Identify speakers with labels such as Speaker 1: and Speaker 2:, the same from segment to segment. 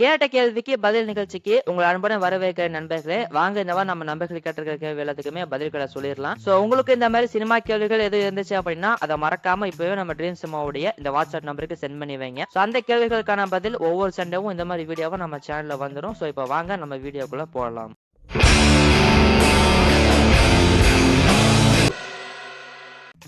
Speaker 1: கேட்ட கேள்விக்கு பதில் நிகழ்ச்சிக்கு உங்களை அன்புடன் வரவேற்கிற நண்பர்களே. வாங்க இந்த மாதிரி நம்ம நண்பர்கள் கேட்டிருக்கிற கேள்வி எல்லாத்துக்குமே பதில்களை சொல்லிடலாம். ஸோ உங்களுக்கு இந்த மாதிரி சினிமா கேள்விகள் எது இருந்துச்சு அப்படின்னா அதை மறக்காம இப்பவே நம்ம ட்ரீம் சினிமாவுடைய இந்த வாட்ஸ்அப் நம்பருக்கு சென்ட் பண்ணி வைங்க. ஸோ அந்த கேள்விகளுக்கான பதில் ஒவ்வொரு சண்டேவும் இந்த மாதிரி வீடியோவும் நம்ம சேனல்ல வந்துடும் ஸோ இப்போ வாங்க நம்ம வீடியோக்குள்ள போகலாம்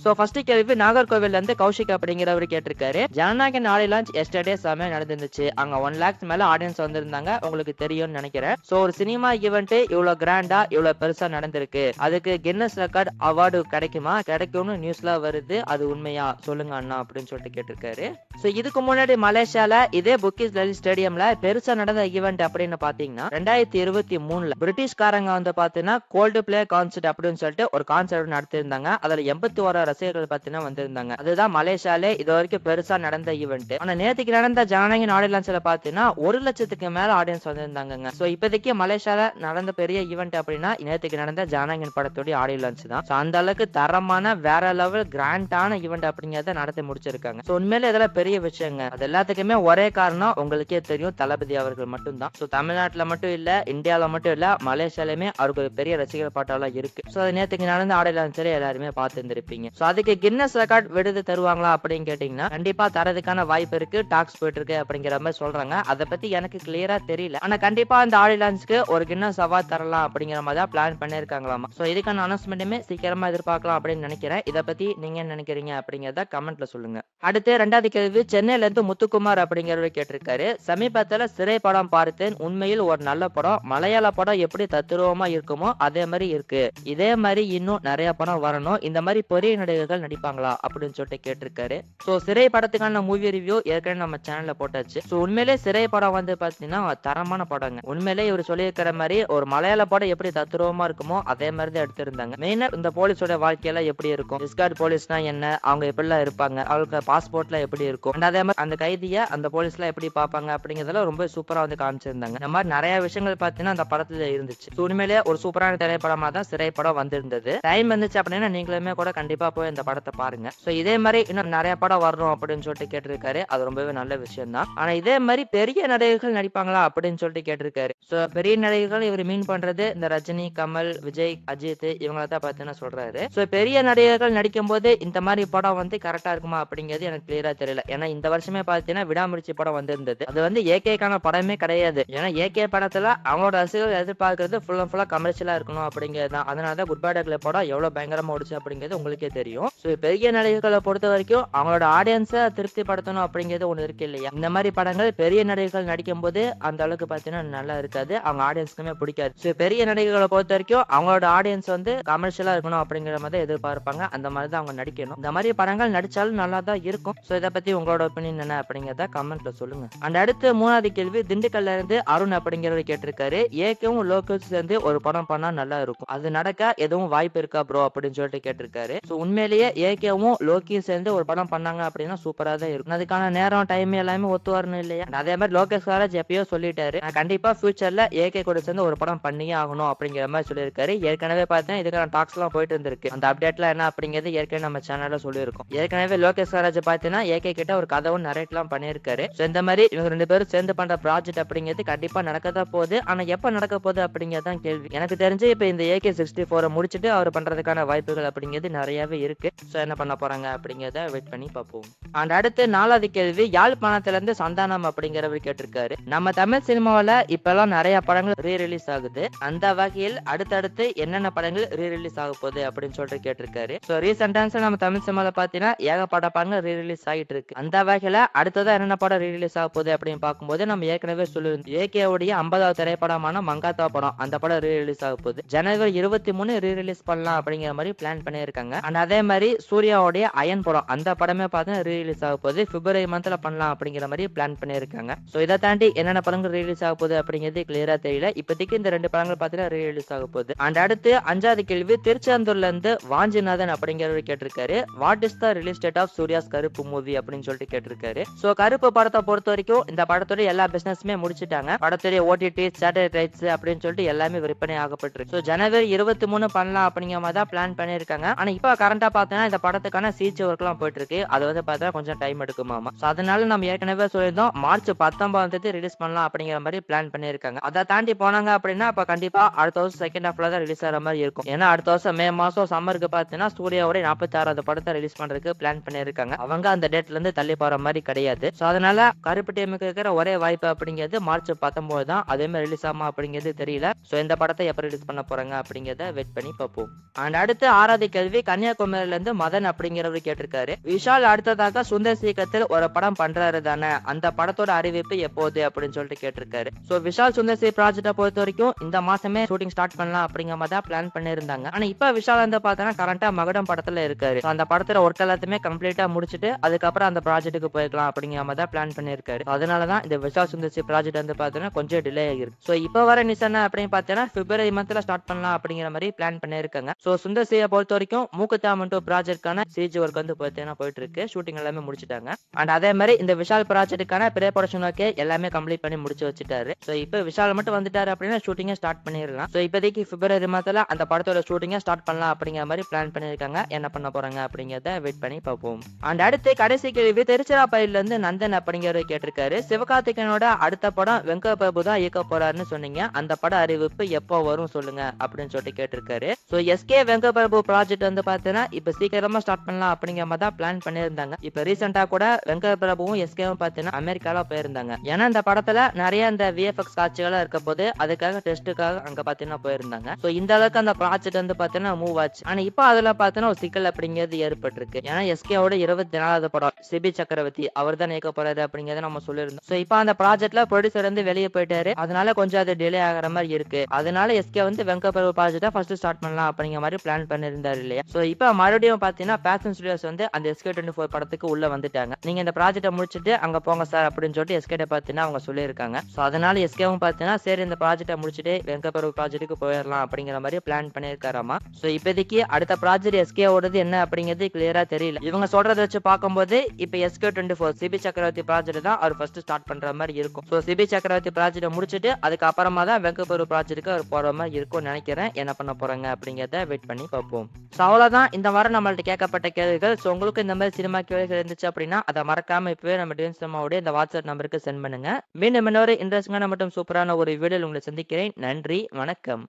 Speaker 1: சோ ஃபர்ஸ்ட் கேள்வி நாகர்கோவில்ல இருந்து கௌஷிக் அப்படிங்கிறவர் கேட்டிருக்காரு. ஜனநாயக நாளை லான்ச் எஸ்டர்டே செமையா நடந்துருந்துச்சு. அங்க ஒன் லேக்ஸ் மேல ஆடியன்ஸ் வந்திருந்தாங்க. உங்களுக்கு தெரியும்னு நினைக்கிறேன். சோ ஒரு சினிமா ஈவெண்ட் இவ்வளவு கிராண்டா இவ்வளவு பெருசா நடந்திருக்கு. அதுக்கு கின்னஸ் ரெக்கார்ட் அவார்டு கிடைக்குமா? கிடைக்கும்னு நியூஸ்ல வருது. அது உண்மையா? சொல்லுங்க அண்ணா அப்படின்னு சொல்லிட்டு கேட்டிருக்காரு. சோ இதுக்கு முன்னாடி மலேசியால இதே புக்கிஸ் லலித் ஸ்டேடியம்ல பெருசா நடந்த ஈவெண்ட் அப்படின்னு பாத்தீங்கன்னா ரெண்டாயிரத்தி இருபத்தி மூணுல பிரிட்டிஷ்காரங்க வந்து பாத்தீங்கன்னா கோல்டு பிளே கான்சர்ட் அப்படின்னு சொல்லிட்டு ஒரு கான்சர்ட் நடத்திருந்தாங்க அதுல எண்பத்தி ஓரா ரசிகர்கள் பாத்தீங்கன்னா வந்திருந்தாங்க. அதுதான் மலேசியாலே இது வரைக்கும் பெருசா நடந்த ஈவெண்ட் ஆனா நேத்துக்கு நடந்த ஜனநாயக நாடுலான்ஸ்ல பாத்தீங்கன்னா ஒரு லட்சத்துக்கு மேல ஆடியன்ஸ் வந்திருந்தாங்க சோ இப்போதைக்கு மலேசியால நடந்த பெரிய ஈவெண்ட் அப்படின்னா நேத்துக்கு நடந்த ஜனநாயகன் படத்துடைய ஆடியோ லான்ச் தான். அந்த அளவுக்கு தரமான வேற லெவல் கிராண்டான ஈவெண்ட் அப்படிங்கறத நடத்தி முடிச்சிருக்காங்க. சோ உண்மையில இதெல்லாம் பெரிய விஷயங்க. அது எல்லாத்துக்குமே ஒரே காரணம் உங்களுக்கே தெரியும் தளபதி அவர்கள் மட்டும்தான். சோ தமிழ்நாட்டுல மட்டும் இல்ல இந்தியால மட்டும் இல்ல மலேசியாலுமே அவருக்கு ஒரு பெரிய ரசிகர் பாட்டாலாம் இருக்கு. சோ அது நேத்துக்கு நடந்த ஆடியோ லான்ச்ல எல்லாருமே பார்த்துருந்துருப்பீங்க. ஸோ அதுக்கு கின்னஸ் ரெக்கார்ட் விடுது தருவாங்களா அப்படின்னு கேட்டிங்கன்னா கண்டிப்பாக தரதுக்கான வாய்ப்பு இருக்குது டாக்ஸ் போயிட்டு இருக்கு அப்படிங்கிற மாதிரி சொல்றாங்க. அதை பத்தி எனக்கு கிளியராக தெரியல. ஆனா கண்டிப்பாக அந்த ஆடிலான்ஸ்க்கு ஒரு கின்னஸ் அவார்ட் தரலாம் அப்படிங்கிற மாதிரி தான் பிளான் பண்ணியிருக்காங்களாமா. ஸோ இதுக்கான அனௌன்ஸ்மெண்ட்டுமே சீக்கிரமா எதிர்பார்க்கலாம் அப்படின்னு நினைக்கிறேன். இதை பத்தி நீங்க என்ன நினைக்கிறீங்க அப்படிங்கிறத கமெண்ட்ல சொல்லுங்க. அடுத்து ரெண்டாவது கேள்வி சென்னையிலேருந்து முத்துக்குமார் அப்படிங்கிறவர் கேட்டிருக்காரு. சமீபத்துல சிறை படம் பார்த்தேன். உண்மையில் ஒரு நல்ல படம். மலையாள படம் எப்படி தத்துருவமாக இருக்குமோ அதே மாதிரி இருக்கு. இதே மாதிரி இன்னும் நிறைய படம் வரணும். இந்த மாதிரி பெரிய நடிகர்கள் நடிப்பாங்களா அப்படின்னு சொல்லிட்டு கேட்டிருக்காரு. ஸோ சிறை படத்துக்கான மூவி ரிவ்யூ ஏற்கனவே நம்ம சேனல்ல போட்டாச்சு. ஸோ உண்மையிலே சிறை படம் வந்து பாத்தீங்கன்னா தரமான படங்க. உண்மையிலே இவர் சொல்லியிருக்கிற மாதிரி ஒரு மலையாள படம் எப்படி தத்துருவமா இருக்குமோ அதே மாதிரி தான் எடுத்திருந்தாங்க. மெயினா இந்த போலீஸோட வாழ்க்கையெல்லாம் எப்படி இருக்கும்? டிஸ்கார்ட் போலீஸ்னா என்ன? அவங்க எப்படிலாம் இருப்பாங்க? அவங்களுக்கு பாஸ்போர்ட்லாம் எப்படி இருக்கும்? அதே மாதிரி அந்த கைதியை அந்த போலீஸ்லாம் எப்படி பார்ப்பாங்க அப்படிங்கறதெல்லாம் ரொம்ப சூப்பராக வந்து காமிச்சிருந்தாங்க. இந்த மாதிரி நிறைய விஷயங்கள் பாத்தீங்கன்னா அந்த படத்துல இருந்துச்சு. உண்மையிலே உண்மையிலேயே ஒரு சூப்பரான திரைப்படமா தான் சிறை படம் வந்திருந்தது. டைம் வந்துச்சு அப்படின்னா நீங்களுமே கூட கண்டிப்பா போய் இந்த படத்தை பாருங்க. சோ இதே மாதிரி இன்னும் நிறைய படம் வரணும் அப்படின்னு சொல்லிட்டு கேட்டிருக்காரு. அது ரொம்பவே நல்ல விஷயம் தான் ஆனா இதே மாதிரி பெரிய நடிகர்கள் நடிப்பாங்களா அப்படின்னு சொல்லிட்டு கேட்டிருக்காரு. சோ பெரிய நடிகர்கள் இவர் மீன் பண்றது இந்த ரஜினி கமல் விஜய் அஜித் இவங்கள தான் பார்த்தீங்கன்னா சொல்றாரு. ஸோ பெரிய நடிகர்கள் நடிக்கும் போது இந்த மாதிரி படம் வந்து கரெக்டா இருக்குமா அப்படிங்கிறது எனக்கு கிளியரா தெரியல. ஏன்னா இந்த வருஷமே பார்த்தீங்கன்னா விடாமுயற்சி படம் வந்திருந்தது. அது வந்து ஏகேக்கான படமே கிடையாது. ஏன்னா ஏகே படத்துல அவங்களோட ரசிகர்கள் எதிர்பார்க்கறது ஃபுல் அண்ட் ஃபுல்லா கமர்ஷியலா இருக்கணும் அப்படிங்கிறது தான். அதனால தான் குட் பை டக்ல படம் எவ்வளவு பயங்கரமா ஓடிச்சு அப்படிங்கிறது உங்களுக்கே தெரியும். ஸோ பெரிய நடிகர்களை பொறுத்த வரைக்கும் அவங்களோட ஆடியன்ஸை திருப்திப்படுத்தணும் அப்படிங்கிறது ஒன்று இருக்கு இல்லையா? இந்த மாதிரி படங்கள் பெரிய நடிகர்கள் நடிக்கும் போது அந்த அளவுக்கு பார்த்தீங்கன்னா நல்லா இருக்காது. அவங்க ஆடியன்ஸ்க்குமே பிடிக்காது. ஸோ பெரிய நடிகர்களை பொறுத்த வரைக்கும் அவங்களோட ஆடியன்ஸ் வந்து கமர்ஷியலா இருக்கணும் அப்படிங்கிற மாதிரி தான் எதிர்பார்ப்பாங்க. அந்த மாதிரி தான் அவங்க நடிக்கணும். இந்த மாதிரி படங்கள் நடிச்சாலும் நல்லா தான் இருக்கும். ஸோ இதை பத்தி உங்களோட ஒப்பீனியன் என்ன அப்படிங்கிறத கமெண்ட்ல சொல்லுங்க. அண்ட் அடுத்து மூணாவது கேள்வி திண்டுக்கல்ல இருந்து அருண் அப்படிங்கிறவர் கேட்டிருக்காரு. ஏகவும் லோக்கல்ஸ் சேர்ந்து ஒரு படம் பண்ணா நல்லா இருக்கும். அது நடக்க எதுவும் வாய்ப்பு இருக்கா ப்ரோ அப்படின்னு சொல்லிட்டு கேட்டிருக்காரு. ஸோ உண்மையிலேயே ஏகேவும் லோக்கியும் சேர்ந்து ஒரு படம் பண்ணாங்க அப்படின்னா சூப்பரா தான் இருக்கும். அதுக்கான நேரம் டைம் எல்லாமே ஒத்து வரணும் இல்லையா? அதே மாதிரி லோகேஷ் காரஜ் எப்பயோ சொல்லிட்டாரு. நான் கண்டிப்பா ஃபியூச்சர்ல ஏகே கூட சேர்ந்து ஒரு படம் பண்ணியே ஆகணும் அப்படிங்கிற மாதிரி சொல்லியிருக்காரு. ஏற்கனவே பார்த்தீங்கன்னா இதுக்கான டாக்ஸ் எல்லாம் போயிட்டு இருந்திருக்கு. அந்த அப்டேட்லாம் என்ன அப்படிங்கிறது ஏற்கனவே நம்ம சேனல்ல சொல்லியிருக்கோம். ஏற்கனவே லோகேஷ் காரஜ் பார்த்தீங்கன்னா ஏகே கிட்ட ஒரு கதவும் நரேட் எல்லாம் பண்ணியிருக்காரு. இந்த மாதிரி இவங்க ரெண்டு பேரும் சேர்ந்து பண்ற ப்ராஜெக்ட் அப்படிங்கிறது கண்டிப்பா நடக்கதா போகுது. ஆனா எப்ப நடக்க போகுது அப்படிங்கறதான் கேள்வி. எனக்கு தெரிஞ்சு இப்ப இந்த ஏகே சிக்ஸ்டி ஃபோரை முடிச்சுட்டு அவர் பண்றதுக்கான வாய்ப்புகள் அப்படிங்கிறது நிறையவே இருக்கு. ஸோ என்ன பண்ண போறாங்க அப்படிங்கிறத வெயிட் பண்ணி பார்ப்போம். அண்ட் அடுத்து நாலாவது கேள்வி யாழ்ப்பாணத்துலேருந்து சந்தானம் அப்படிங்கிறவர் கேட்டிருக்காரு. நம்ம தமிழ் சினிமாவில் இப்பெல்லாம் நிறைய படங்கள் ரீ ரிலீஸ் ஆகுது. அந்த வகையில் அடுத்தடுத்து என்னென்ன படங்கள் ரீ ரிலீஸ் ஆக போகுது அப்படின்னு சொல்லிட்டு கேட்டிருக்காரு. ஸோ ரீசெண்டா நம்ம தமிழ் சினிமாவில் பார்த்தீங்கன்னா ஏகப்பட்ட படங்கள் ரீ ரிலீஸ் ஆகிட்டு இருக்கு. அந்த வகையில் அடுத்ததான் என்னென்ன படம் ரீ ரிலீஸ் ஆக போகுது அப்படின்னு பார்க்கும்போது நம்ம ஏற்கனவே சொல்லியிருந்தோம். ஏகேவுடைய ஐம்பதாவது திரைப்படமான மங்காத்தா படம் அந்த படம் ரீ ரிலீஸ் ஆக போகுது. ஜனவரி இருபத்தி மூணு ரீ ரிலீஸ் பண்ணலாம் அப்படிங்கிற மாதிரி பிளான் பண்ணியிருக்காங்க. அண்ட் அதே மாதிரி சூர்யாவுடைய அயன் படம் அந்த படமே பார்த்தீங்கன்னா ரீலீஸ் ஆக போகுது. பிப்ரவரி மந்த்ல பண்ணலாம் அப்படிங்கிற மாதிரி பிளான் பண்ணியிருக்காங்க. ஸோ இதை தாண்டி என்னென்ன படங்கள் ரிலீஸ் ஆக போகுது அப்படிங்கிறது கிளியரா தெரியல. இப்போதைக்கு இந்த ரெண்டு படங்கள் பார்த்தீங்கன்னா ரீலீஸ் ஆக போகுது. அண்ட் அடுத்து அஞ்சாவது கேள்வி திருச்செந்தூர்ல இருந்து வாஞ்சிநாதன் அப்படிங்கிறவர் கேட்டிருக்காரு. What is the release date of Suriya's Karuppu movie அப்படின்னு சொல்லிட்டு கேட்டிருக்காரு. ஸோ கருப்பு படத்தை பொறுத்த வரைக்கும் இந்த படத்துடைய எல்லா பிசினஸுமே முடிச்சிட்டாங்க. படத்துடைய ஓடிடி சேட்டலைட் ரைட்ஸ் அப்படின்னு சொல்லிட்டு எல்லாமே விற்பனை ஆகப்பட்டிருக்கு. ஸோ ஜனவரி இருபத்தி மூணு பண்ணலாம் அப்படிங்கிற மாதிரி தான் பிளான் பண்ணியிருக்காங்க. ஆனா இப்போ கரண்ட் ரீசெண்டா பார்த்தீங்கன்னா இந்த படத்துக்கான சிஜி எல்லாம் போயிட்டு இருக்கு அது வந்து பார்த்தா கொஞ்சம் டைம் எடுக்குமாமா. ஸோ அதனால நம்ம ஏற்கனவே சொல்லியிருந்தோம் மார்ச் பத்தொன்பதாம் தேதி ரிலீஸ் பண்ணலாம் அப்படிங்கிற மாதிரி பிளான் பண்ணியிருக்காங்க. அதை தாண்டி போனாங்க அப்படின்னா அப்ப கண்டிப்பா அடுத்த வருஷம் செகண்ட் ஹாஃப்ல தான் ரிலீஸ் ஆகிற மாதிரி இருக்கும். ஏன்னா அடுத்த வருஷம் மே மாசம் சம்மருக்கு பார்த்தீங்கன்னா சூர்யாவோட நாற்பத்தி ஆறாவது படத்தை ரிலீஸ் பண்றதுக்கு பிளான் பண்ணியிருக்காங்க. அவங்க அந்த டேட்ல இருந்து தள்ளி போற மாதிரி கிடையாது. ஸோ அதனால கருப்பு டீமுக்கு இருக்கிற ஒரே வாய்ப்பு அப்படிங்கிறது மார்ச் பத்தொன்பது தான். அதே மாதிரி ரிலீஸ் ஆமா அப்படிங்கிறது தெரியல. ஸோ இந்த படத்தை எப்போ ரிலீஸ் பண்ண போறாங்க அப்படிங்கிறத வெயிட் பண்ணி பார்ப்போம். அண்ட் அடுத்து ஆறாவது கேள்வி கன்னியாகுமரி கன்னியாகுமரியில இருந்து மதன் அப்படிங்கிறவர் கேட்டிருக்காரு. விஷால் அடுத்ததாக சுந்தர் சீக்கிரத்தில் ஒரு படம் பண்றாரு தானே அந்த படத்தோட அறிவிப்பு எப்போது அப்படின்னு சொல்லிட்டு கேட்டிருக்காரு. So Vishal Sundar C project பொறுத்த வரைக்கும் இந்த மாசமே ஷூட்டிங் ஸ்டார்ட் பண்ணலாம் அப்படிங்கிற மாதிரி தான் பிளான் பண்ணியிருந்தாங்க. ஆனா இப்ப விஷால் வந்து பார்த்தோன்னா கரண்டா மகடம் படத்துல இருக்காரு. அந்த படத்துல ஒர்க் எல்லாத்தையுமே கம்ப்ளீட்டா முடிச்சுட்டு அதுக்கப்புறம் அந்த ப்ராஜெக்ட்டுக்கு போய்க்கலாம் அப்படிங்கிற மாதிரி தான் பிளான் பண்ணிருக்காரு அதனாலதான் இந்த விஷால் சுந்தர் சி ப்ராஜெக்ட் வந்து பார்த்தீங்கன்னா கொஞ்சம் டிலே ஆகிருக்கு சோ இப்போ வர நியூஸ் என்ன அப்படின்னு பார்த்தீங்கன்னா பிப்ரவரி மந்த்ல ஸ்டார்ட் பண்ணலாம் அப்படிங்கிற மாதிரி பிளான் பண்ணிருக்காங்க சோ சுந்தர் சியை பொறுத்த வரைக்கும் மூக்குத்தா டூ ப்ராஜெக்ட்கான சிஜி ஒர்க் வந்து பார்த்தீங்கன்னா போயிட்டு இருக்கு ஷூட்டிங் எல்லாமே முடிச்சிட்டாங்க. அண்ட் அதே மாதிரி இந்த விஷால் ப்ராஜெக்ட்டுக்கான ப்ரே ப்ரொடக்ஷன் ஒர்க்கே எல்லாமே கம்ப்ளீட் பண்ணி முடிச்சு வச்சுட்டாரு. ஸோ இப்போ விஷால் மட்டும் வந்துட்டாரு அப்படின்னா ஷூட்டிங்கை ஸ்டார்ட் பண்ணிடலாம். ஸோ இப்போதைக்கு பிப்ரவரி மாதத்துல அந்த படத்தோட ஷூட்டிங்கை ஸ்டார்ட் பண்ணலாம் அப்படிங்கிற மாதிரி பிளான் பண்ணியிருக்காங்க. என்ன பண்ண போறாங்க அப்படிங்கிறத வெயிட் பண்ணி பார்ப்போம். அண்ட் அடுத்து கடைசி கேள்வி திருச்சிராப்பள்ளியில இருந்து நந்தன் அப்படிங்கிறவர் கேட்டிருக்காரு. சிவகார்த்திகேயனோட அடுத்த படம் வெங்க பிரபு தான் இயக்க போறாருன்னு சொன்னீங்க. அந்த பட அறிவிப்பு எப்போ வரும் சொல்லுங்க அப்படின்னு சொல்லிட்டு கேட்டிருக்காரு. ஸோ எஸ்கே வெங்க பிரபு ப்ராஜெக்ட் வந்து பார்த்தீங்கன்னா இப்போ சீக்கிரமா ஸ்டார்ட் பண்ணலாம் அப்படிங்கிற மாதிரி தான் பிளான் பண்ணியிருந்தாங்க. இப்போ ரீசெண்டா கூட வெங்கட பிரபுவும் எஸ்கேவும் பார்த்தீங்கன்னா அமெரிக்கால போயிருந்தாங்க. ஏன்னா இந்த படத்துல நிறைய இந்த விஎஃப்எக்ஸ் காட்சிகளாக இருக்க போது அதுக்காக டெஸ்ட்டுக்காக அங்க பார்த்தீங்கன்னா போயிருந்தாங்க. ஸோ இந்த அளவுக்கு அந்த ப்ராஜெக்ட் வந்து பார்த்தீங்கன்னா மூவ் ஆச்சு. ஆனா இப்போ அதுல பார்த்தீங்கன்னா ஒரு சிக்கல் அப்படிங்கிறது ஏற்பட்டிருக்கு. ஏன்னா எஸ்கேவோட இருபத்தி நாலாவது படம் சிபி சக்கரவர்த்தி அவர் தான் இயக்க போறாரு அப்படிங்கறத நம்ம சொல்லியிருந்தோம். ஸோ இப்போ அந்த ப்ராஜெக்ட்ல ப்ரொடியூசர் வந்து வெளியே போயிட்டாரு. அதனால கொஞ்சம் அது டிலே ஆகிற மாதிரி இருக்கு. அதனால எஸ்கே வந்து வெங்கப்பிரபு ப்ராஜெக்டா ஃபர்ஸ்ட் ஸ்டார்ட் பண்ணலாம் அப்படிங்கிற மாதிரி பிளான் பண்ணியிருந்தாரு இல்லையா? ஸோ இப்போ மறுபடியும் பார்த்தீங்கன்னா பேசன் ஸ்டுடியோஸ் வந்து அந்த எஸ்கே டுவெண்ட்டி ஃபோர் படத்துக்கு உள்ள வந்துட்டாங்க. நீங்க இந்த ப்ராஜெக்டை முடிச்சுட்டு அங்க போங்க சார் அப்படின்னு சொல்லிட்டு எஸ்கேட்ட பார்த்தீங்கன்னா அவங்க சொல்லியிருக்காங்க. ஸோ அதனால எஸ்கேவும் பார்த்தீங்கன்னா சரி இந்த ப்ராஜெக்டை முடிச்சுட்டு வெங்க ப்ராஜெக்ட்டுக்கு போயிடலாம் அப்படிங்கிற மாதிரி பிளான் பண்ணியிருக்காராமா. ஸோ இப்போதைக்கு அடுத்த ப்ராஜெக்ட் எஸ்கே ஓடுது என்ன அப்படிங்கிறது கிளியரா தெரியல. இவங்க சொல்றதை வச்சு பார்க்கும்போது இப்போ SK twenty four Cibi Chakravarthy project தான் அவர் ஃபர்ஸ்ட் ஸ்டார்ட் பண்ற மாதிரி இருக்கும். ஸோ சிபி சக்கரவர்த்தி ப்ராஜெக்டை முடிச்சுட்டு அதுக்கப்புறமா தான் வெங்கப்பூர் ப்ராஜெக்ட்டுக்கு அவர் போற மாதிரி இருக்கும்னு நினைக்கிறேன். என்ன பண்ண போறாங்க அப்படிங்கிறத வெயிட் பண்ணி பார்ப்போம். ஸோ அவ்வளோதான் இந்த வாரம் நம்மள்ட்ட கேட்கப்பட்ட கேள்விகள் ஸோ உங்களுக்கு இந்த மாதிரி சினிமா கேள்விகள் இருந்துச்சு அப்படின்னா அதை மறக்காம இப்பவே நம்ம டிஎன் சினிமாவுடைய இந்த வாட்ஸ்அப் நம்பருக்கு சென்ட் பண்ணுங்க. மீண்டும் இன்னொரு இன்ட்ரெஸ்டிங்கான மற்றும் சூப்பரான ஒரு வீடியோ உங்களை சந்திக்கிறேன். நன்றி வணக்கம்.